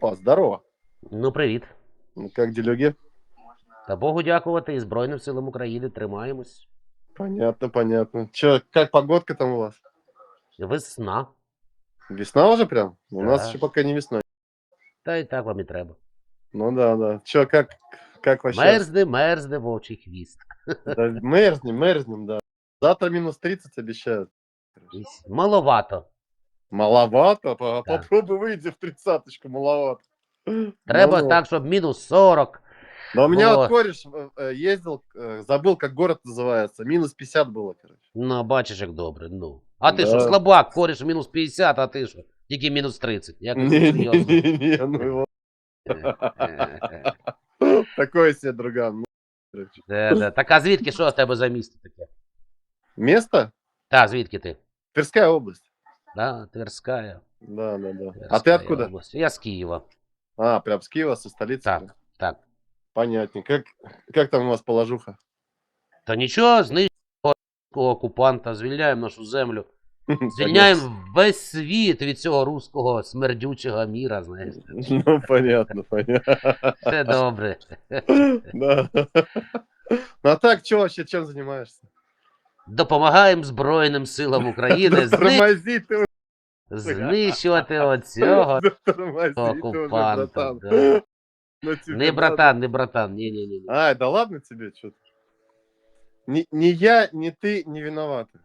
Опа, здорово. Ну, привіт. Как делюги? Та Богу дякувати і Збройним силам України тримаємось. Понятно, понятно. Че, как погодка там у вас? Весна. Весна уже прям? У нас еще пока не весна. Та й так вам і треба. Ну да, да. Че, как, как вообще? Мерзне, мерзне вовчий хвіст. Да, мерзнем, мерзнем, да. Завтра минус 30 обещают. Маловато. Маловато? По- Да. Попробуй выйди в тридцаточку, маловато. Треба Ну, так, щоб мінус 40. Но у меня Вот. вот кореш э, э, ездил, э, забыл, как город называется. Минус 50 было, короче. Ну, бачиш, як добре. Ну. А ти Да. що, слабак, кориш мінус 50, а ти що? Тільки мінус 30. Як ви серйозно? Не-не-не, ну его. Е-е-е. Такой себе друган. ну, короче. Де, де. Так а звідки що з тебе за місто таке? Место? Та, звідки ти? Тверская область. Да, Тверська. Да, да, да. А Тверська ты откуда? область. Я з Києва. А, прям с Киева, со столицы? Так. прям? Так. Понятнее. Как, как там у вас положуха? Та нічого, знищуємо окупанта, звільняємо нашу землю. Звільняємо весь світ від цього руського смердючого міра, знаєш. Понятно. Ну, понятно, понятно. Все добре. Да. Ну, а так, что вообще, чем занимаешься? Допомагаємо Збройним силам України зни... Тормози ты знищувати оцього уже, тормози ты уже, окупанта. братан. да. Ну, тебе Не надо. братан, не братан, ні-ні-ні. Ай, да ладно тебе, что-то. Ни, ни я, ни ты не виноваты.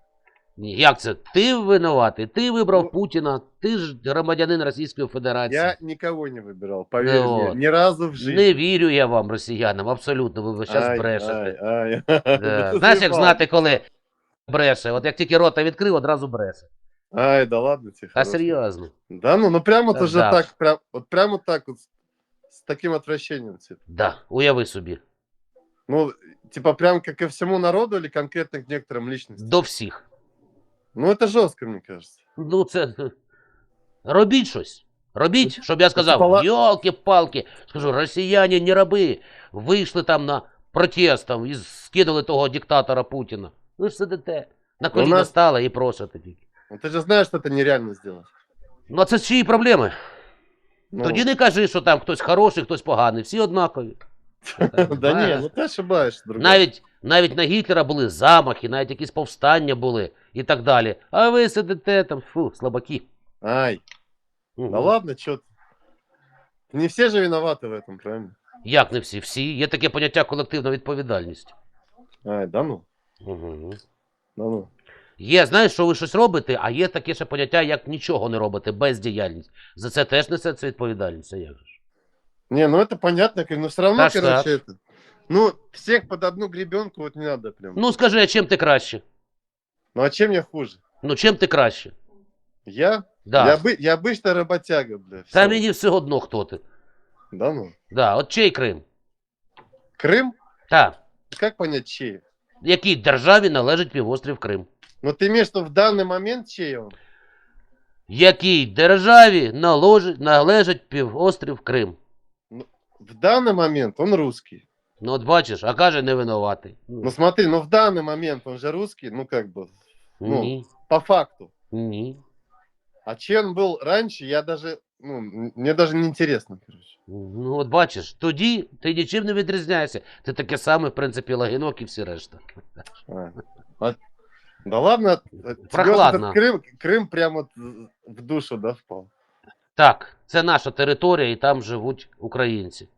Ні, як це? Ти винуватий, ти вибрав Ну, Путіна, ти ж громадянин Російської Федерації. Я никого не выбирал, поверь Ну мне, вот. ни разу в жизни. Не вірю я вам, росіянам, абсолютно, ви весь час Ай, брешете. ай, ай. Да. Ну, Знаєш, як заебал. знати, коли бреше? От як тільки рота відкрив, одразу бреше. Ай, да ладно тебе. А хорошо. серйозно. Да, ну, ну прямо Да, вот уже да. так, прям, вот прямо так вот, с, с таким отвращением. типа. Да, уяви собі. Ну, типа прям как ко всему народу или конкретно к некоторым личностям? До всіх. Ну, это жестко, мне кажется. Ну, це. Робіть щось. Робіть, щоб я сказав, пала- йолки-палки. Скажу, росіяни не раби. Вийшли там на протест там, і скинули того диктатора Путіна. Ви ж сидите. На коліна нас- стали і просите тільки. Ну, ты же знаешь, что это нереально сделать. Ну, а це чиї проблеми? Ну, Тоді не кажи, що там хтось хороший, хтось поганий. Всі однакові. Да не, Знаєш, ну ты ошибаешься, друг. Навіть, навіть на Гітлера були замахи, навіть якісь повстання були і так далі. А ви сидите там, фу, слабаки. Ай, Мгм. да ладно, что ты. Не все же виноваты в этом, правильно? Як не всі? Всі. Є таке поняття колективна відповідальність. Ай, да ну, Угу. да ну. Є, знаєш, що ви щось робите, а є таке ще поняття, як нічого не робите, бездіяльність. За це теж несеться відповідальність. А як же ж? Не, ну это понятно, как- но все равно, Да, что? короче, это... Ну, всех под одну гребенку вот не надо прям. Ну скажи, а чим ти краще? Ну, а чем я хуже? Ну чим ти краще? Я? Да. Я, бы, я обычная работяга, бля. Та всё. мені все одно хто ти. Да ну. Да, от чий Крим? Крым? Та. Как понять, чей? Якій державі належить півострів Крим? Ну, ты имеешь в виду в данный момент чей он? Якій державі наложить, належить півострів Крим? В данный момент он русский. Ну от бачиш, а каже не винуватий. Ну, смотри, ну в данный момент он же русский, ну, как бы, ну, Ні, по факту. ні. А чей он был раньше, я даже, ну, м- мне даже не интересно, короче. Ну, от бачиш, тоді ти нічим не відрізняєшся. Ти таке саме, в принципі, лагінок і всі решта. А. А- Да ладно, э, тебе вот Прохладно. этот Крым, Крым прям вот в душу, да, впал. Так, це наша територія, і там живуть українці.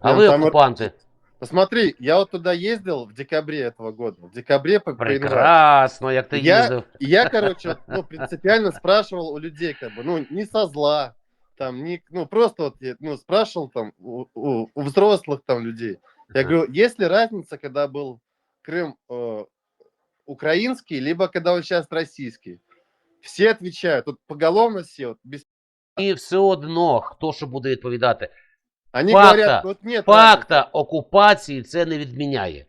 А Ні, ви там от- окупанти. Посмотри, я вот туда ездил в декабре этого года. В декабре по, по январь. Прекрасно, як ти Я- їздив. И я, короче, вот, ну, принципиально спрашивал у людей, как бы, ну, не со зла, там, не, ну, просто вот, я, ну, спрашивал там у, у- у взрослых там людей. Я Ага. говорю, есть ли разница, когда был Крым э, украинский, либо когда он сейчас российский? Все отвечают, вот поголовно все, вот, без... І все одно, хто що буде відповідати. Они Факта. говорят, вот нет Факта окупації це не відміняє.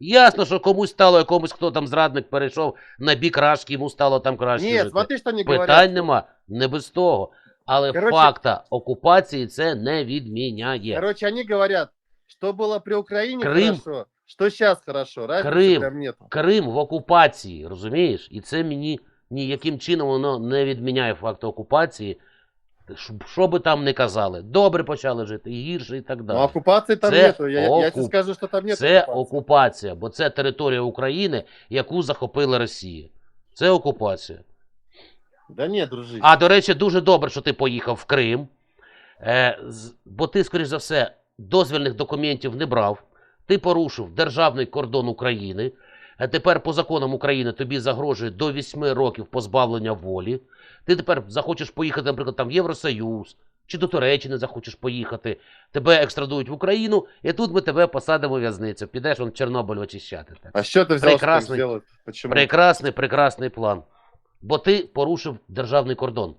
Ясно, що комусь стало якомусь, хто там зрадник перейшов на бік рашки, йому стало там краще. разницы. Нет, жити. смотри, что они говорят. Питань нема, не без того. Але Короче- факта окупації це не відміняє. Короче, они говорят, что было при Украине Крым. хорошо, что сейчас хорошо, разницы Крым. прям нету. Крим в окупації, розумієш? І це мені ніяким чином воно не відміняє факту окупації. Що би там не казали, добре почали жити, і гірше і так Ну, далі. оккупации там Це нету. Я, я тебе скажу, что там нет Це оккупации. окупація, бо це територія України, яку захопила Росія. Це окупація. Да нет, дружище. А до речі, дуже добре, що ти поїхав в Крим. Е, бо ти, скоріш за все, дозвільних документів не брав. Ти порушив державний кордон України. А тепер по законам України тобі загрожує до 8 років позбавлення волі. Ти тепер захочеш поїхати, наприклад, там в Євросоюз, чи до Туреччини захочеш поїхати, тебе екстрадують в Україну, і тут ми тебе посадимо в в'язницю. Підеш он Чорнобиль очищати. Так. А что ты взял, Прекрасный. что сделать? Почему? Прекрасний, прекрасний план. Бо ти порушив державний кордон.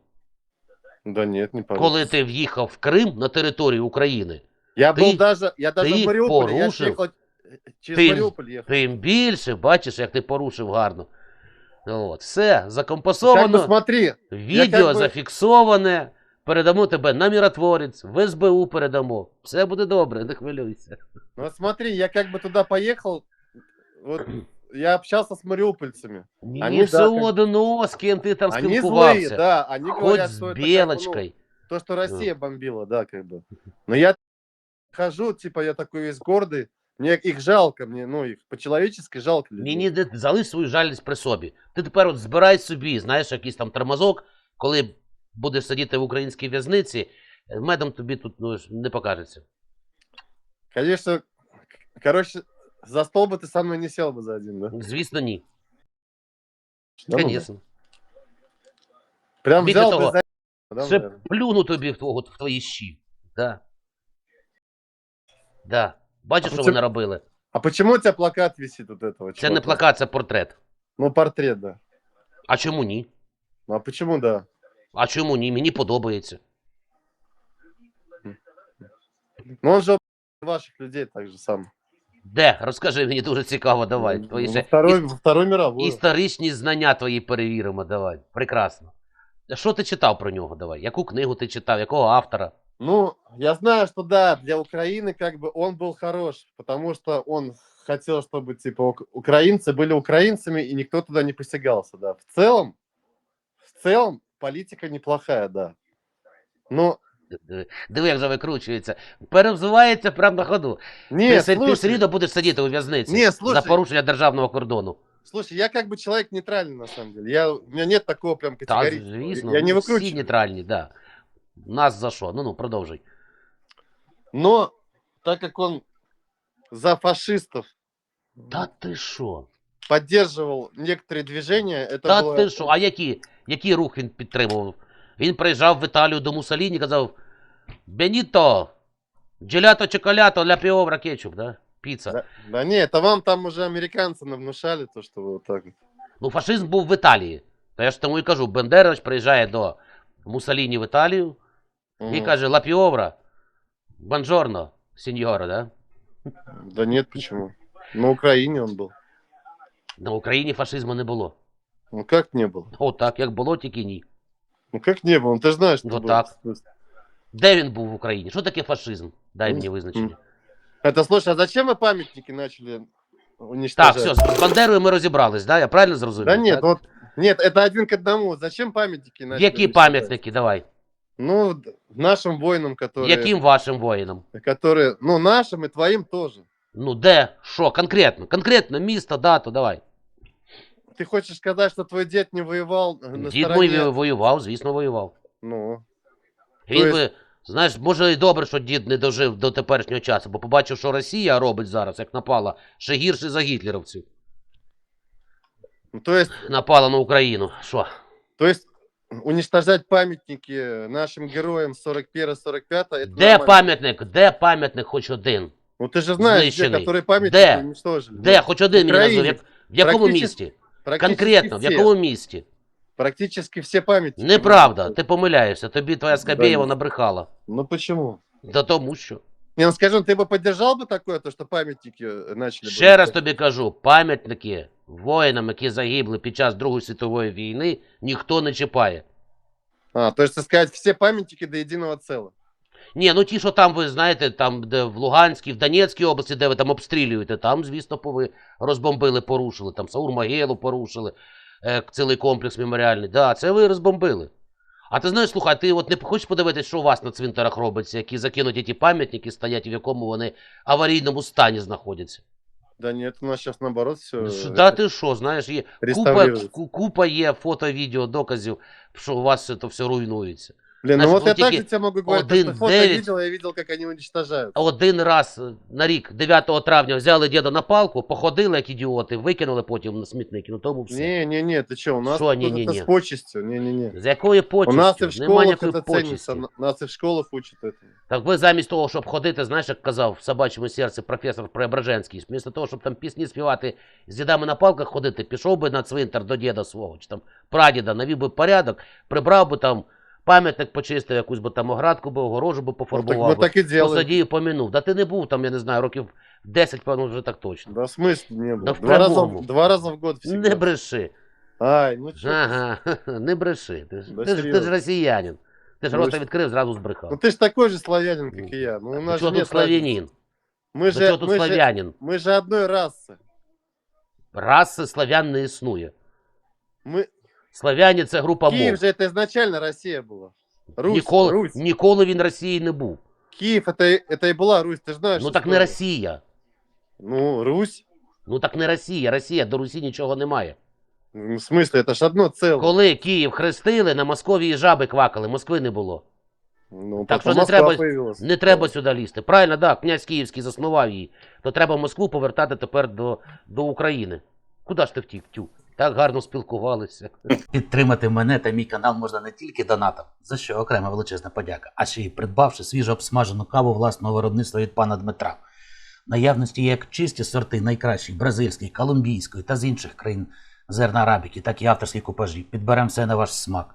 Да нет, не порушил. Коли ти в'їхав в Крим на територію України, Я Ты- был даже, я даже ты в Мариуполе, я порушил. ехал через Ты- Мариуполь ехал. тим більше бачиш, як ти порушив гарно. От, все, Как бы закомпасовано, смотри, відео как би- зафіксоване. Передамо тебе на миротворець, в СБУ передамо. Все буде добре, не хвилюйся. ну вот смотри, я как бы туда поехал, вот я общался с мариупольцами. Мені Они, все да, как- одно, з ким ти там Они злые, спілкувався. да, они Хоч говорят, з что это как бы, ну, білочкою. то, что Россия бомбила, да, как бы. Но я хожу, типа, я такой весь гордый, мне их жалко, мне, ну, их по-человечески жалко людей. Мені де- залиш свою жалість при собі. Ти тепер от збирай собі, знаєш, якийсь там тормозок, коли будеш сидіти в українській в'язниці, е, медом тобі тут ну, ж не покажеться. Конечно, короче, за стол бы ты со мной не сел бы за один, да? Звісно, ні. Да ну, Звісно. Прям Більше взял того, бы за... Да, Ще наверное. плюну тобі в, твого, в твої щі. Да. Да. Бачиш, що потім- вони робили? А почему у тебя плакат висит вот этого? Це не чувака? плакат, це портрет. Ну, портрет, да. А чому ні? Ну, а почему да? А чому ні? Мені подобається. Ну, он же ваших людей так же сам. Де? Розкажи мені дуже цікаво, давай. Ну, Твої во ще второй, іс- во второй мировой. історичні знання твої перевіримо, давай. Прекрасно. Що ти читав про нього? Давай? Яку книгу ти читав, якого автора? Ну, я знаю, что да, для Украины как бы он был хорош, потому что он хотел, чтобы типа ук- украинцы были украинцами и никто туда не посягался, да. В целом, в целом политика неплохая, да. Но Диви, диви, як же викручується. Перевзувається прямо на ходу. Ти, не, си- ти все слушай, рівно будеш сидіти у в'язниці Ні, слушай. за порушення державного кордону. слушай, я как бы человек нейтральный на самом деле. Я, у меня нет такого прям Та, категоричного. звісно, я не ну, всі выкручиваю. нейтральні, да. Нас за що? Ну ну, продовжуй. Но так как он за фашистов Та ти що? поддерживал некоторые движения, это Та было... ти що? А які, який рух він підтримував? Він приїжджав в Італію до Муссоліні і казав: Беніто, джелято чоколято, ля піовра кетчуп, да? Піца. Да, да не, это вам там уже американцы навнушали то, что вы вот так вот. Ну, фашизм був в Італії. Та я ж тому і кажу, Бендерович приїжджає до Муссоліні в Італію і Мгм. каже: Ла піовра, бонжорно, сеньора, да? Да нет, почему? На Украине он был. На Україні фашизму не було. Ну как не был? Отак, як було, тільки ні. Ну как не был? Ну, ты же знаешь, что Вот было. так. Де він був в Україні? Що таке фашизм? Дай Ну, мені визначення. Это, слушай, а зачем мы памятники начали Так, уничтожать? все, з Бандерою ми розібрались, да? Я правильно зрозумів? Да нет, так? вот, нет, это один к одному. Зачем памятники начали Які уничтожать? пам'ятники, давай. Ну, д- нашим воинам, которые... Яким вашим воїнам? Которые, ну, нашим и твоим тоже. Ну, де? Що? Конкретно? Конкретно, місто, дату, давай. Ты хочешь сказать, что твой дед не воевал э, на Дід стороне... мій воював, звісно, воював. Ну, Він есть- би, знаєш, може і добре, що дід не дожив до теперішнього часу, бо побачив, що Росія робить зараз, як напала, ще гірше за гітлерівців. ну, то есть, Напала на Україну. Що? то есть уничтожать памятники нашим героям 41-45 это Де нормально. пам'ятник? Де пам'ятник хоч один? Ну ты же знаешь, где, Знищений? которые памятники Де? уничтожили. Де? Ну, Хоч один мені Україні. назов. Як- В якому Практично- місті? практически Конкретно, в все. якому місті? Практически все памятники. Неправда, уничтожили. ти помиляєшся. Тобі твоя Скабєєва ні. набрехала. Ну почему? Да тому що. Не, ну скажи, ты бы поддержал бы такое, то, что памятники э, начали бы Ще раз уничтожать? тобі кажу, пам'ятники воїнам, які загибли під час Другої світової війни, ніхто не чіпає. А, то есть, так сказать, все памятники до единого целого. Ні, ну ті, що там, ви знаєте, там, де в Луганській, в Донецькій області, де ви там обстрілюєте, там, звісно, пови розбомбили, порушили, там Саур Могилу порушили, е, цілий комплекс меморіальний. Да, це ви розбомбили. А ти знаєш, слухай, ти от не хочеш подивитися, що у вас на цвинтарах робиться, які закинуті ті пам'ятники стоять, в якому вони аварійному стані знаходяться? Да нет, у нас сейчас наоборот все Ш- Да ти що, знаєш, є купа, ку- купа є фото, відео, доказів, що у вас це все руйнується. Блин, ну Знаешь, вот я вот также эти тебе могу говорить, то, один что фото девять. видел, я видел, как они уничтожают. Один раз е, на рік, 9 травня, взяли діда на палку, походили як ідіоти, викинули потім на смітник, ну тому все. Не-не-не, ты что, у нас Шо тут не-не-не? это с почестью, не-не-не. З якої У почесті? нас и в Нема школах ніякої это почесті. ценится, на- нас и в школах учат этому. Так ви замість того, щоб ходити, знаєш, як казав в собачому серці професор Преображенський, вмісто того, щоб там пісні співати з дідами на палках ходити, пішов би на цвинтар до діда свого, чи там прадіда, навів би порядок, прибрав би там пам'ятник почистив, якусь би там оградку би, огорожу би Вот так, пофарбував. вот би, так и делают. посадів, помінув. Да ти не був там, я не знаю, років 10, певно, вже так точно. Да в смысле не было. Да в два, раза, прямому. в- два раза в год всегда. Не бреши. Ай, ну что Ага, не бреши. Ти ж, Да ти ж, ти ж серйозно. росіянин. Ти ж Ну, рота ж- відкрив, зразу збрехав. Ну ты же такой же славянин, как и я. Ну у До нас чого же тут нет славянин? разницы. Мы До же, чого тут мы, же, славянин? мы же одной расы. Раси славян не існує. Мы... Славяні це група Киев мов. же это изначально Россия была. Русь, Ніколи, Русь. ніколи він Росії не був. Киев это, и- это и была Русь, ты же знаешь. Ну так не историю. Росія. Ну, Русь. Ну так не Росія. Росія, до Русі нічого немає. Ну, В смысле, это ж одно целое. Коли Київ хрестили, на Московії жаби квакали, Москви не було. Ну, Так потом что не Москва треба- появилась. Не треба сюди лізти. Правильно, так, князь Київський заснував її. То треба Москву повертати тепер до, до України. Куди ж ти втік, тю? Так гарно спілкувалися. Підтримати мене та мій канал можна не тільки донатом, за що окрема величезна подяка, а ще й придбавши свіжо обсмажену каву власного виробництва від пана Дмитра. Наявності як чисті сорти найкращих бразильської, колумбійської та з інших країн зерна арабіки, так і авторські купажі. Підберемо все на ваш смак.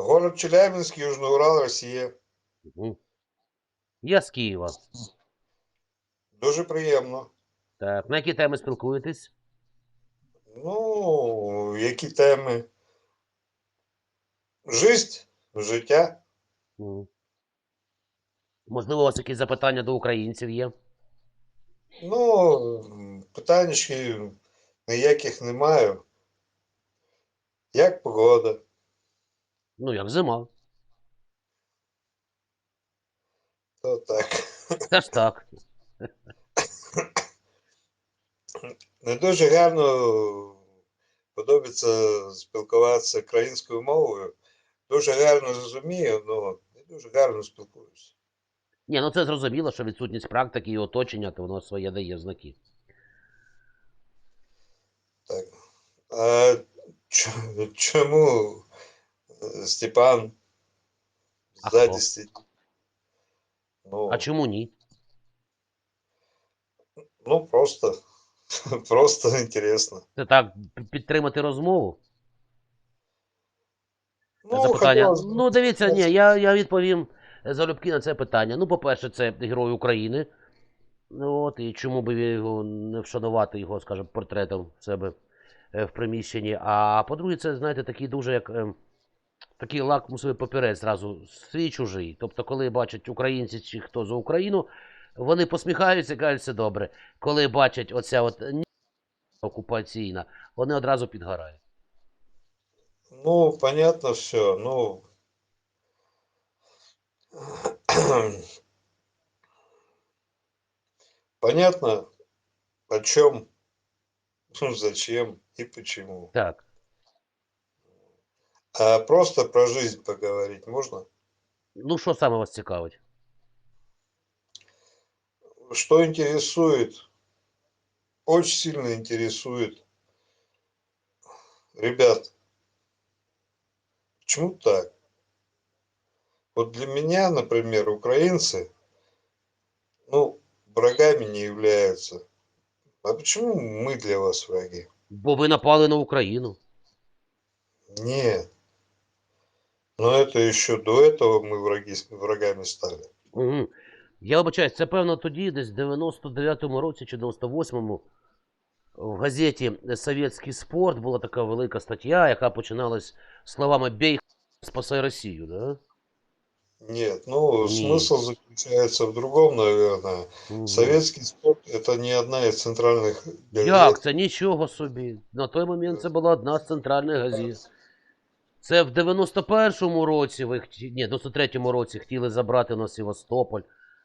Город Челябинськ, Южний Урал, Росія. Мгм. Я з Києва. Дуже приємно. Так, на які теми спілкуєтесь? Ну, які теми? Жизнь, життя. Мгм. Можливо, у вас якісь запитання до українців є? Ну, питань ніяких не маю. Як погода? Ну, як зима. То так. Теж так. Не дуже гарно подобається спілкуватися українською мовою. Дуже гарно розумію, але не дуже гарно спілкуюся. Ні, ну це зрозуміло, що відсутність практики і оточення, то воно своє дає знаки. Так. А чому Степан А хто? Ну, А чому ні? ну просто, просто інтересно. Це так підтримати розмову? Ну, Запитання. хотілося б- Ну, дивіться, ні, я, я відповім залюбки на це питання. Ну, по-перше, це герой України. Ну, От, і чому би його не вшанувати його, скажімо, портретом в себе е, в приміщенні. А по-друге, це, знаєте, такий дуже як. ем, Такий лакмусовий папірець зразу свій чужий. Тобто, коли бачать українці чи хто за Україну, вони посміхаються і кажуть, все добре. Коли бачать оця от окупаційна, вони одразу підгорають. Ну, понятно все. Ну, понятно, о чем, зачем и почему. Так. А просто про жизнь поговорить можно? Ну, що саме вас цікавить? Что интересует? Очень сильно интересует. Ребят, почему так? Вот для меня, например, украинцы, ну, врагами не являются. А почему мы для вас враги? Бо ви напали на Україну. Нет. Но это еще до этого мы враги, врагами стали. Угу. Я вибачаюсь, це певно тоді, десь в 99-му році чи 98-му в газеті Совєтський спорт була така велика стаття, яка починалась словами Бей, спасай Росію, да? Нет, ну Не. смысл заключается в другом, наверное. Мгм. Советский спорт это не одна из центральных газет. Як це? Нічого собі. На той момент це була одна з центральних газет. Це в 91-му році, ви ні, в 93-му році хотіли забрати на Севастополь,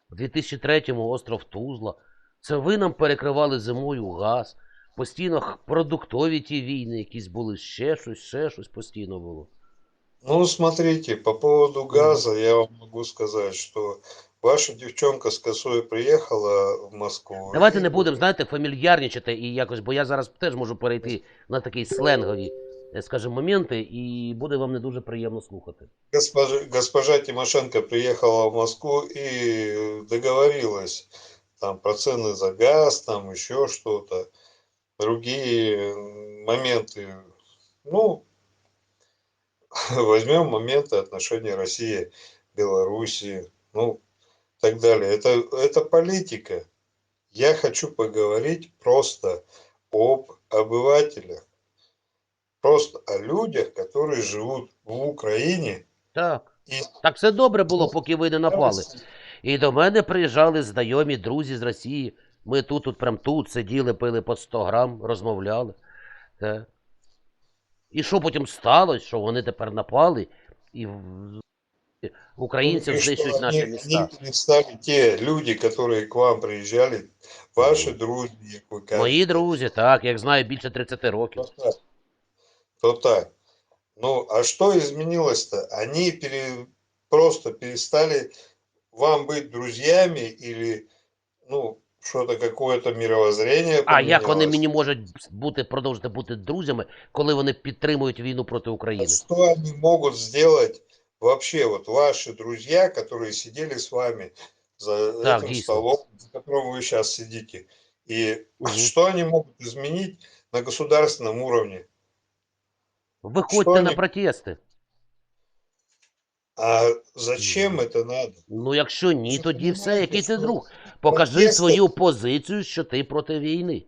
в 2003-му остров Тузла. Це ви нам перекривали зимою газ. Постійно продуктові ті війни якісь були, ще щось, ще щось постійно було. Ну, смотрите, по поводу газа я вам могу сказать, что ваша девчонка с косой приехала в Москву. Давайте не будемо, знаєте, фамільярничати і якось, бо я зараз теж можу перейти на такі сленгові, е, скажімо, моменти, і буде вам не дуже приємно слухати. Госпожа, госпожа Тимошенко приехала в Москву и договорилась там про цены за газ, там еще что-то, другие м, моменты. Ну, возьмем моменты отношений России, Белоруссии, ну, так далее. Это, это политика. Я хочу поговорить просто об обывателях, просто о людях, которые живут в Украине Так. и Так все добре було, поки ви не напали. І до мене приїжджали знайомі друзі з Росії. Ми тут, тут прям тут сиділи, пили по 100 грам, розмовляли. Так. І що потім сталося, що вони тепер напали і в- українців Ну, и что знищують наші они, міста. они перестали те люди, которые к вам приезжали, ваши друзья, как вы кажете, Мої друзі, так, як знаю, більше 30 років. то так. То так. Ну, а что изменилось-то? Они пере- просто перестали вам быть друзьями или, ну, что-то какое-то мировоззрение А як вони поменялось? мені можуть бути, продовжити бути друзями, коли вони підтримують війну проти А України? что они могут сделать вообще, вот ваши друзья, которые сидели с вами за Так, этим действительно. столом, за которым вы сейчас сидите, и Мгм. что они могут изменить на государственном уровне? Виходьте Що на вони- протести. А зачем это надо? Ну, якщо ні, Що тоді все, понімаєте, який ти що друг. Покажи протести- свою позицію, що ти проти війни.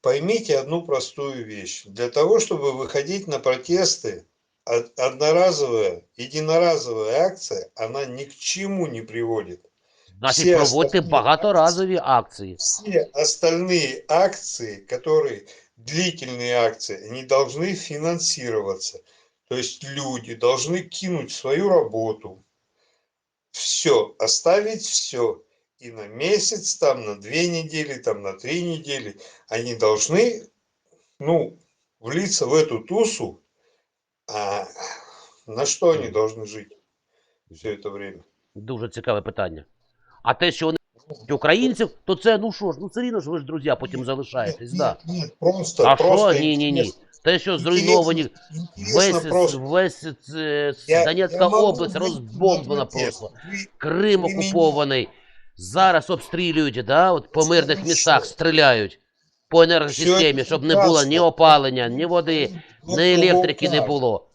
Поймите одну простую вещь. Для того, чтобы выходить на протесты, од- одноразовая, единоразовая акция, она ни к чему не приводит. Значить, Всі проводьте остальні багаторазові акції. Все остальные акции, которые длительные акции, они должны финансироваться. То есть люди должны кинуть свою работу, все, оставить все. И на месяц, там, на две недели, там, на три недели они должны, ну, влиться в эту тусу. А на что они должны жить все это время? Дуже цікаве питання. А те, що вони українців, то це ну що ж, ну все рівно ж ви ж друзі потім залишаєтесь. Нет, Да. нет, просто, А просто що? Ні, ні, ні. Те, що зруйновані весь, весь Я- Донецька я область розбомблена просто. Крим окупований. Зараз обстрілюють, да? От по Це мирних містах що? стріляють по енергосистемі, щоб не було ні опалення, ні води, Ну, ні ну, електрики не було.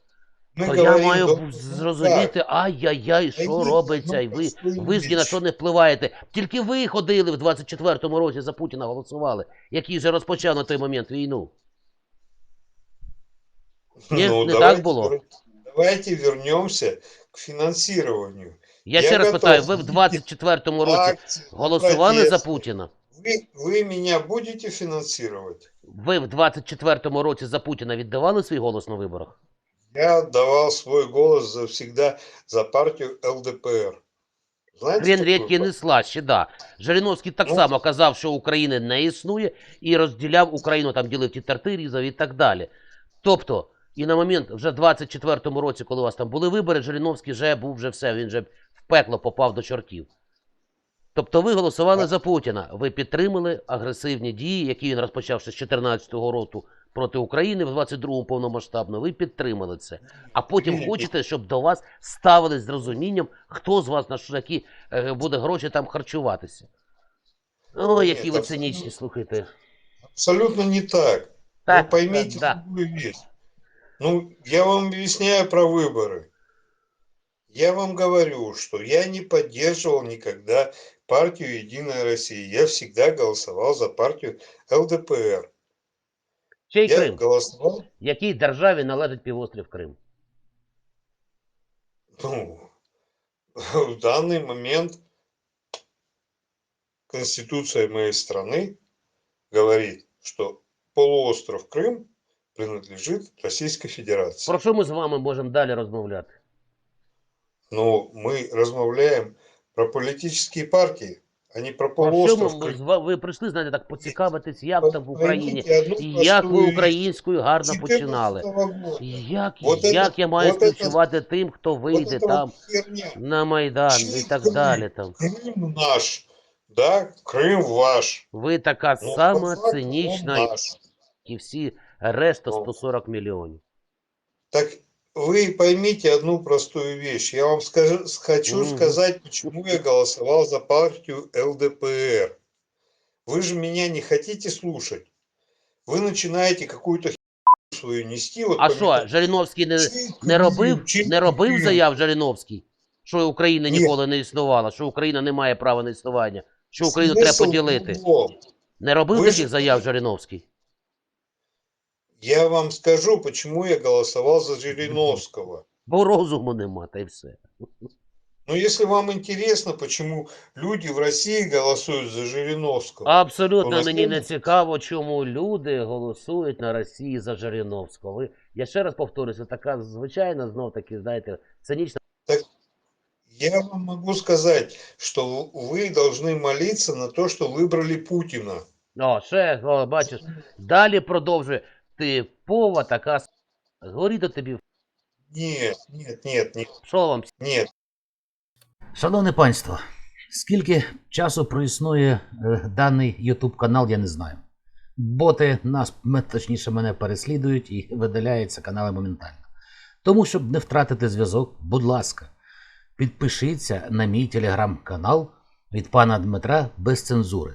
Ми То я говоримо, маю ну, б- ну, зрозуміти, так. ай-яй-яй, що Пойміть робиться, і одну ви, просту ви ж ні на річ. що не впливаєте. Тільки ви ходили в 24-му році за Путіна голосували, який вже розпочав на той момент війну. Ні, Ну, не давайте так було. вер- Давайте вернемся к финансированию. Я, Я ще раз готов питаю, ви в бути 24-му році Акции, голосували за протесты. Путіна? Вы, вы меня будете финансировать? Ви в 24-му році за Путіна віддавали свій голос на виборах? Я отдавал свой голос за всегда за партию ЛДПР. Такую рідкий не слаще, да. Жириновський так Ну. само казав, що України не існує, і розділяв Україну, там ділив ті тарти, різав і так далі. Тобто, і на момент вже в 24-му році, коли у вас там були вибори, Жириновський вже був вже все, він вже в пекло попав до чортів. Тобто ви голосували Так. за Путіна, ви підтримали агресивні дії, які він розпочав ще з 14-го року проти України в 22-му повномасштабно. Ви підтримали це. А потім Ні. хочете, щоб до вас ставились з розумінням, хто з вас на що які е, буде гроші там харчуватися. О, Ні, які ви абсолютно. цинічні, слухайте. Абсолютно не так. Так, Вы поймите да, да. другую вещь. Ну, я вам объясняю про выборы. Я вам говорю, что я не поддерживал никогда партию «Единая Россия». Я всегда голосовал за партию ЛДПР. Чий Я Крим? голосовал, Якій державі належить півострів Крим? ну, в данный момент Конституция моей страны говорит, что полуостров Крым принадлежит Российской Федерации. Про що ми з вами можемо далі розмовляти? Но мы размовляем про политические партии, а не про Про що полуостров ми, Крым. з ва- ви прийшли, знаєте, так поцікавитись, як там в Україні, Поймите одну і як ви простую вещь. українською гарно 14 починали. года. Як, Вот як это- я маю вот это- співчувати тим, хто Вот вийде это там вот херня. на Майдан і Чий так Крим? далі. Там. Крым наш, да, Крым ваш. Ви така Ну, сама по факту он цинічна, наш. і всі решта Ну. 140 мільйонів. Так вы поймите одну простую вещь. Я вам скажу, хочу Мгм. сказать, почему я голосовал за партию ЛДПР. Вы же меня не хотите слушать. Вы начинаете какую-то херню свою нести. Вот А по що, методу, Жириновський не, «Чей не Крым? робив, Чей не робив Крым?» заяв Жириновський, що України Ні. ніколи не існувало, що Україна не має права на існування, що Україну Смысл треба поділити. в другом. Не робив Ви таких ж- заяв Жириновський? Я вам скажу, почему я голосовал за Жириновского. Бо розуму нема, та й все. Но если вам интересно, почему люди в России голосуют за Жириновского, Абсолютно нас мені не- не цікаво, чому люди голосують на Росії за Жириновського. Ви, я ще раз повторюся, така звичайна, знов таки, знаєте, цинічна. я вам могу сказать, что вы должны молиться на то, что выбрали Путина. О, ще, о, бачиш, далі продовжує. Типова така. с- Горіти тобі, Нет, нет, нет, нет, що вам нет. Шановне панство, скільки часу проіснує е, даний YouTube канал, я не знаю. Боти нас, точніше, мене переслідують і видаляються канали моментально. Тому, щоб не втратити зв'язок, будь ласка, підпишіться на мій телеграм-канал від пана Дмитра без цензури.